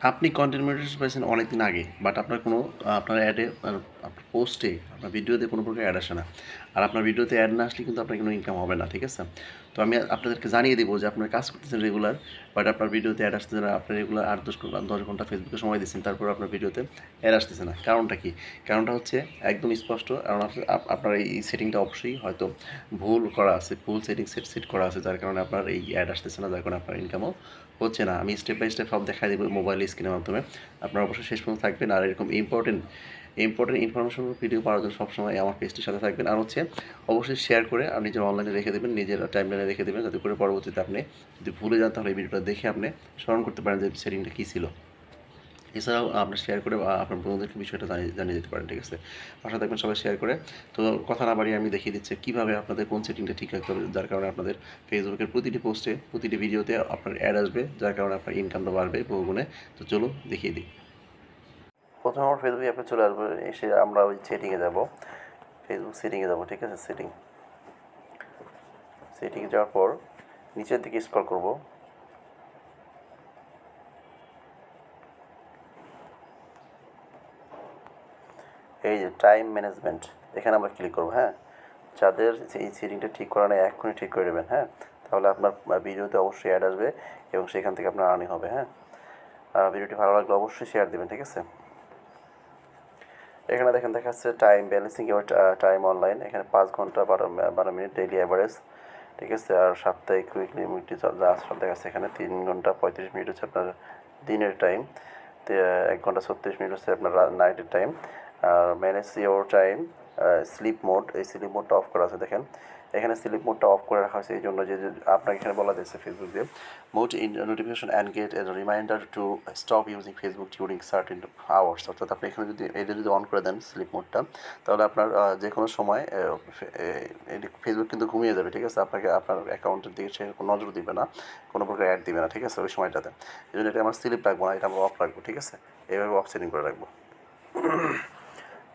আপনি content monetization পাইছেন অনেক দিন আগে বাট আপনার কোনো আপনার অ্যাডে আপনার পোস্টে আপনার ভিডিওতে কোনো প্রকার অ্যাড আসে না। আর আপনার ভিডিওতে অ্যাড না আসলে কিন্তু আপনার কোনো ইনকাম হবে না, ঠিক আছে? তো আমি আপনাদেরকে জানিয়ে দেবো যে আপনার কাজ করতেছেন রেগুলার বাট আপনার ভিডিওতে অ্যাড আসতেছে না, আপনি রেগুলার আট দশ ঘণ্টা দশ ঘণ্টা ফেসবুকে সময় দিচ্ছেন, তারপর আপনার ভিডিওতে অ্যাড আসতেছে না। কারণটা কি? কারণটা হচ্ছে একদম স্পষ্ট, কারণ আপ- আপনার এই সেটিংটা অবশ্যই হয়তো ভুল করা আছে, ভুল সেটিং সেট সেট করা আছে, যার কারণে আপনার এই অ্যাড আসতেছে না, যার কারণে আপনার ইনকামও হচ্ছে না। আমি স্টেপ বাই স্টেপ সব দেখাই দেবো মোবাইল স্ক্রিনের মাধ্যমে। আপনারা অবশ্যই শেষ পর্যন্ত থাকবেন, আর এরকম ইম্পর্টেন্ট ইম্পর্টেন্ট ইনফরমেশন ভিডিও পাওয়ার জন্য সবসময় আমার পেজটির সাথে থাকবেন। আর হচ্ছে, অবশ্যই শেয়ার করে আর নিজের অনলাইনে রেখে দেবেন, নিজের টাইমলাইনে রেখে দেবেন, যাতে করে পরবর্তীতে আপনি যদি ভুলে যান, তাহলে এই ভিডিওটা দেখে আপনি স্মরণ করতে পারেন যে সেটিংটা কী ছিল। এছাড়াও আপনার শেয়ার করে আপনার বন্ধুদেরকে বিষয়টা জানিয়ে জানিয়ে দিতে পারেন, ঠিক আছে? আশা থাকবেন সবাই শেয়ার করে। তো কথা না বাড়িয়ে আমি দেখিয়ে দিচ্ছি কীভাবে আপনাদের কোন সেটিংটা ঠিক রাখতে হবে, যার কারণে আপনাদের ফেসবুকের প্রতিটি পোস্টে প্রতিটি ভিডিওতে আপনার অ্যাড আসবে, যার কারণে আপনার ইনকামটা বাড়বে বহুগুণে তো চলো দেখিয়ে দিই। প্রথমে আমার ফেসবুক অ্যাপে চলে আসব এসে আমরা ওই সেটিংয়ে যাব। ফেসবুক সেটিংয়ে যাব, ঠিক আছে? সেটিং সেটিংয়ে যাওয়ার পর নিচের দিকে স্ক্রল করব। এই যে টাইম ম্যানেজমেন্ট এখানে আমরা ক্লিক করব হ্যাঁ? যাদের এই সেটিংটা ঠিক করা নেই, এক্ষুনি ঠিক করে দেবেন হ্যাঁ? তাহলে আপনার ভিডিওতে অবশ্যই অ্যাড আসবে এবং সেখান থেকে আপনার আর্নিং হবে হ্যাঁ? ভিডিওটি ভালো লাগলে অবশ্যই শেয়ার দেবেন, ঠিক আছে? এখানে দেখেন দেখা যাচ্ছে টাইম ব্যালেন্সিং এবার টাইম অনলাইন এখানে পাঁচ ঘণ্টা বারো বারো মিনিট ডেইলি অ্যাভারেজ ঠিক আছে? আর সাপ্তাহিক উইকলি উইকলি যা দেখা যাচ্ছে এখানে, তিন ঘণ্টা পঁয়ত্রিশ মিনিট হচ্ছে আপনার দিনের টাইম এক ঘণ্টা ছত্রিশ মিনিট হচ্ছে আপনার নাইটের time R manage your time sleep mode এই স্লিপ মোডটা অফ করা আছে, দেখেন। এখানে স্লিপ মোডটা অফ করে রাখা হয়েছে এই জন্য যে আপনাকে এখানে বলা দিয়েছে ফেসবুক দিয়ে। Mode in notification and get a reminder to stop using Facebook during certain hours অর্থাৎ আপনি এখানে যদি এটা যদি অন করে দেন স্লিপ মোডটা, তাহলে আপনার যে কোনো সময় ফেসবুক কিন্তু ঘুমিয়ে যাবে, ঠিক আছে? আপনাকে আপনার অ্যাকাউন্টের দিকে সে নজর দিবে না, কোনো প্রকার অ্যাড দিবে না, ঠিক আছে? ওই সময়টাতে। এই জন্য এটা আমার স্লিপ রাখব না, এটা আমরা অফ রাখব, ঠিক আছে? এইভাবে অফ সেটিং করে রাখব।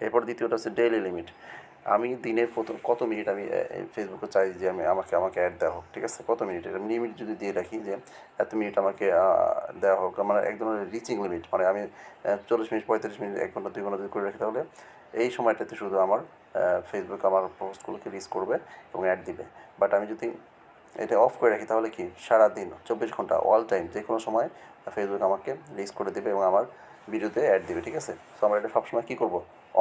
এরপর দ্বিতীয়টা হচ্ছে ডেইলি লিমিট আমি দিনে প্রথম কত মিনিট আমি ফেসবুকে চাই যে আমি আমাকে আমাকে অ্যাড দেওয়া হোক, ঠিক আছে? কত মিনিট এটা লিমিট যদি দিয়ে রাখি যে এত মিনিট আমাকে দেওয়া হোক মানে এক ধরনের রিচিং লিমিট মানে আমি চল্লিশ মিনিট পঁয়তাল্লিশ মিনিট এক ঘণ্টা, দুই ঘণ্টা যদি করে রাখি তাহলে এই সময়টাতে শুধু আমার ফেসবুক আমার পোস্টগুলোকে রিচ করবে এবং অ্যাড দিবে। বাট আমি যদি এটা অফ করে রাখি তাহলে কি? সারাদিন, চব্বিশ ঘণ্টা অল টাইম যে কোনো সময় ফেসবুক আমাকে লিস করে দেবে এবং আমার ভিডিওতে অ্যাড দিবে, ঠিক আছে? সো আমরা এটা সবসময় কী করব?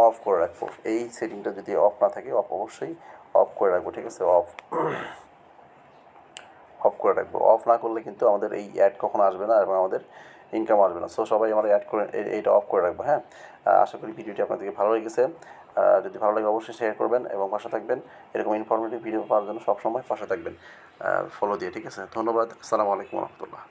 অফ করে রাখব। এই সেটিংটা যদি অফ না থাকে অফ অবশ্যই অফ করে রাখব, ঠিক আছে? অফ অফ করে রাখব। অফ না করলে কিন্তু আমাদের এই অ্যাড কখনো আসবে না এবং আমাদের ইনকাম আসবে না। সো সবাই আমরা অ্যাড করে এইটা অফ করে রাখব হ্যাঁ? আশা করি ভিডিওটি আপনাদেরকে ভালো লেগেছে। যদি ভালো লাগে অবশ্যই শেয়ার করবেন এবং পাশে থাকবেন। এরকম ইনফরমেটিভ ভিডিও পাওয়ার জন্য সবসময় পাশে থাকবেন। ফলো দিয়ে, ঠিক আছে? ধন্যবাদ। আসসালামু আলাইকুম রহমতুল্লাহ।